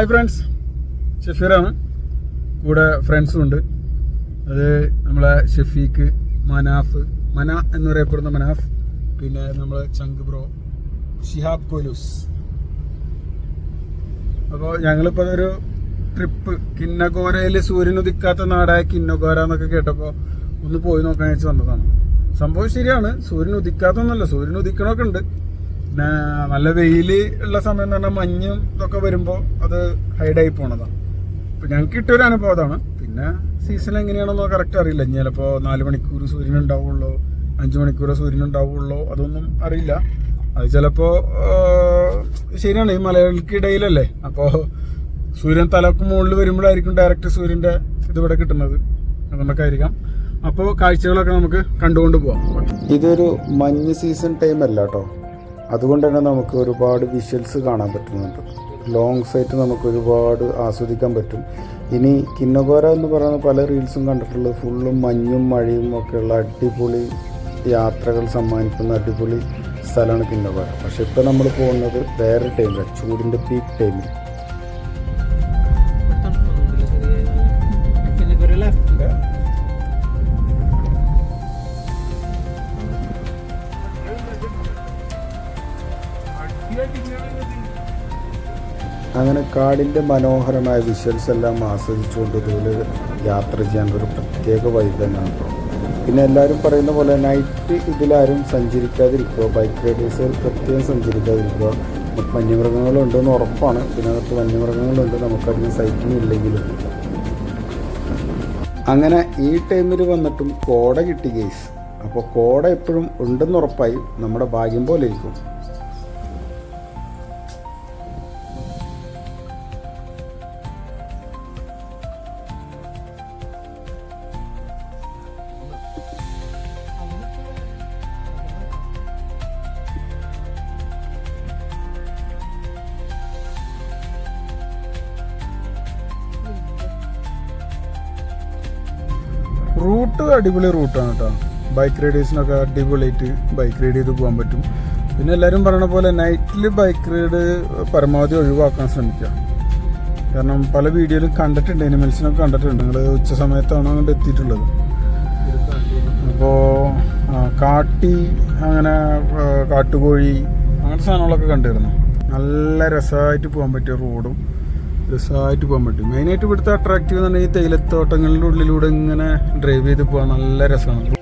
Hi friends ഷെഫീറാണ് കൂടെ ഫ്രണ്ട്സും ഉണ്ട്. അത് നമ്മളെ ഷെഫീക്ക് മനാഫ് മന എന്ന് പറയപ്പെടുന്ന മനാഫ് പിന്നെ നമ്മളെ ചങ്ക് ബ്രോ ഷിഹാബ് കൊലൂസ്. അപ്പോൾ ഞങ്ങളിപ്പോൾ ഒരു ട്രിപ്പ് കിന്നഗോരയിൽ സൂര്യനുദിക്കാത്ത നാടായ കിന്നഗോര എന്നൊക്കെ കേട്ടപ്പോൾ ഒന്ന് പോയി നോക്കാൻ വെച്ച് വന്നതാണ്. സംഭവം ശരിയാണ് സൂര്യൻ ഉദിക്കാത്തൊന്നുമല്ല സൂര്യൻ ഉദിക്കണമൊക്കെ ഉണ്ട്. പിന്നെ നല്ല വെയിൽ ഉള്ള സമയം എന്ന് പറഞ്ഞാൽ മഞ്ഞും ഇതൊക്കെ വരുമ്പോൾ അത് ഹൈഡായി പോണതാണ് അപ്പം ഞങ്ങൾക്ക് കിട്ടിയൊരു അനുഭവം അതാണ്. പിന്നെ സീസൺ എങ്ങനെയാണെന്നോ കറക്റ്റ് അറിയില്ല. ഇനി ചിലപ്പോൾ നാല് മണിക്കൂർ സൂര്യൻ ഉണ്ടാവുള്ളൂ അഞ്ച് മണിക്കൂർ സൂര്യൻ ഉണ്ടാവുള്ളൂ അതൊന്നും അറിയില്ല. അത് ചിലപ്പോൾ ശരിയാണ് ഈ മലകൾക്കിടയിലല്ലേ അപ്പോൾ സൂര്യൻ തലക്ക് മുകളിൽ വരുമ്പോഴായിരിക്കും ഡയറക്റ്റ് സൂര്യന്റെ ഇതിവിടെ കിട്ടുന്നത്. അതുകൊണ്ടൊക്കെ ആയിരിക്കാം അപ്പോൾ കാഴ്ചകളൊക്കെ നമുക്ക് കണ്ടുകൊണ്ട് പോവാം. ഇതൊരു മഞ്ഞ് സീസൺ ടൈം അല്ല കേട്ടോ. അതുകൊണ്ട് തന്നെ നമുക്ക് ഒരുപാട് വിഷ്വൽസ് കാണാൻ പറ്റുന്നുണ്ട് ലോങ് സൈറ്റ് നമുക്ക് ഒരുപാട് ആസ്വദിക്കാൻ പറ്റും ഇനി കിന്നഗോര എന്ന് പറയുന്ന പല റീൽസും കണ്ടിട്ടുള്ളത് ഫുള്ളും മഞ്ഞും മഴയും ഒക്കെയുള്ള അടിപൊളി യാത്രകൾ സമ്മാനിക്കുന്ന അടിപൊളി സ്ഥലമാണ് കിന്നഗോര പക്ഷെ ഇപ്പോൾ നമ്മൾ പോകുന്നത് വേറെ ടൈമിലാണ് ചൂടിന്റെ പീക്ക് ടൈമിൽ അങ്ങനെ കാടിന്റെ മനോഹരമായ വിഷ്വൽസ് എല്ലാം ആസ്വദിച്ചുകൊണ്ട് ഇതുപോലെ യാത്ര ചെയ്യാൻ ഒരു പ്രത്യേക വൈബ് തന്നെയാണ് പിന്നെ എല്ലാവരും പറയുന്ന പോലെ നൈറ്റ് ഇതിലാരും സഞ്ചരിക്കാതിരിക്കുക. ബൈക്ക് റൈഡേഴ്സുകൾ പ്രത്യേകം സഞ്ചരിക്കാതിരിക്കുക. വന്യമൃഗങ്ങളുണ്ടെന്ന് ഉറപ്പാണ്. പിന്നെ ഇതിനകത്ത് വന്യമൃഗങ്ങളുണ്ട്. നമുക്കതിന് സൈറ്റിംഗ് ഇല്ലെങ്കിലും. അങ്ങനെ ഈ ടൈമിൽ വന്നിട്ടും കോട കിട്ടി ഗെയ്സ് അപ്പോൾ കോട എപ്പോഴും ഉണ്ടെന്ന് ഉറപ്പായി. നമ്മുടെ ഭാഗ്യം പോലെ ഇരിക്കും. റൂട്ട് അടിപൊളി റൂട്ടാണ് കേട്ടോ ബൈക്ക് റൈഡേഴ്സിനൊക്കെ അടിപൊളിയായിട്ട് ബൈക്ക് റൈഡ് ചെയ്ത് പോകാൻ പറ്റും. പിന്നെ എല്ലാവരും പറയണ പോലെ നൈറ്റിൽ ബൈക്ക് റൈഡ് പരമാവധി ഒഴിവാക്കാൻ ശ്രമിക്കുക കാരണം പല വീഡിയോയിലും കണ്ടിട്ടുണ്ട് എനിമൽസിനൊക്കെ കണ്ടിട്ടുണ്ട്. നിങ്ങൾ ഉച്ച സമയത്താണ് അങ്ങോട്ട് എത്തിയിട്ടുള്ളത്. അപ്പോൾ കാട്ടി അങ്ങനെ കാട്ടുകോഴി അങ്ങനത്തെ സാധനങ്ങളൊക്കെ കണ്ടിരുന്നു. നല്ല രസമായിട്ട് പോകാൻ പറ്റിയ റോഡും രസമായിട്ട് പോകാൻ പറ്റും. മെയിനായിട്ട് ഇവിടുത്തെ അട്രാക്റ്റീവ് എന്ന് പറഞ്ഞാൽ ഈ തേയിലത്തോട്ടങ്ങളുടെ ഉള്ളിലൂടെ ഇങ്ങനെ ഡ്രൈവ് ചെയ്ത് പോകാൻ നല്ല രസമാണ്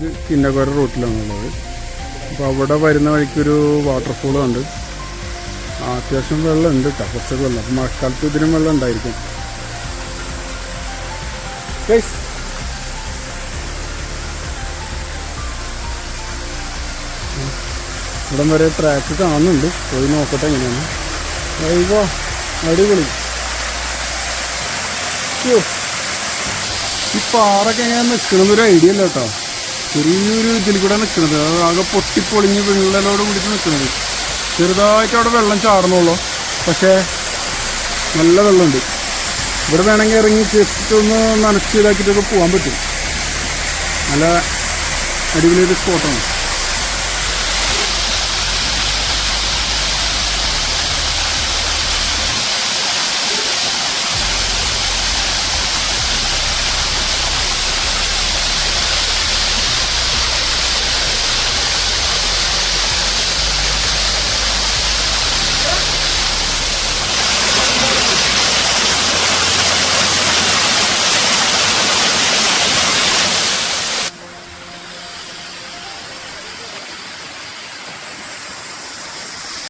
ഒരു കിന്നക്കോര റൂട്ടിലാണുള്ളത് അപ്പോൾ അവിടെ വരുന്ന വഴിക്കൊരു വാട്ടർഫോൾ ഉണ്ട് അത്യാവശ്യം വെള്ളം ഉണ്ട് കേട്ടോ കുറച്ചൊക്കെ വെള്ളം. അപ്പോൾ മഴക്കാലത്ത് ഇതിനും വെള്ളം ഉണ്ടായിരിക്കും. ഇവിടം വരെ ട്രാക്ക് കാണുന്നുണ്ട്. പോയി നോക്കട്ടെ എങ്ങനെയാണ്. അയ്യോ അടിപൊളി. ഈ പാറൊക്കെ എങ്ങനെ നിൽക്കണമെന്നൊരു ഐഡിയ അല്ല കേട്ടോ ചെറിയൊരു ഇതിൽ കൂടെ നിൽക്കുന്നത്. അത് ആകെ പൊട്ടിപ്പൊളിഞ്ഞ് വിള്ളലോട് കൂടിയിട്ട് നിൽക്കുന്നത്. ചെറുതായിട്ട് അവിടെ വെള്ളം ചാർന്നുള്ളൂ പക്ഷേ നല്ല വെള്ളമുണ്ട്. ഇവിടെ വേണമെങ്കിൽ ഇറങ്ങി ജസ്റ്റ് ഒന്ന് നനച്ച് ഇതാക്കിയിട്ടൊക്കെ പോകാൻ പറ്റും. നല്ല അടിപൊളിയൊരു സ്പോട്ടാണ്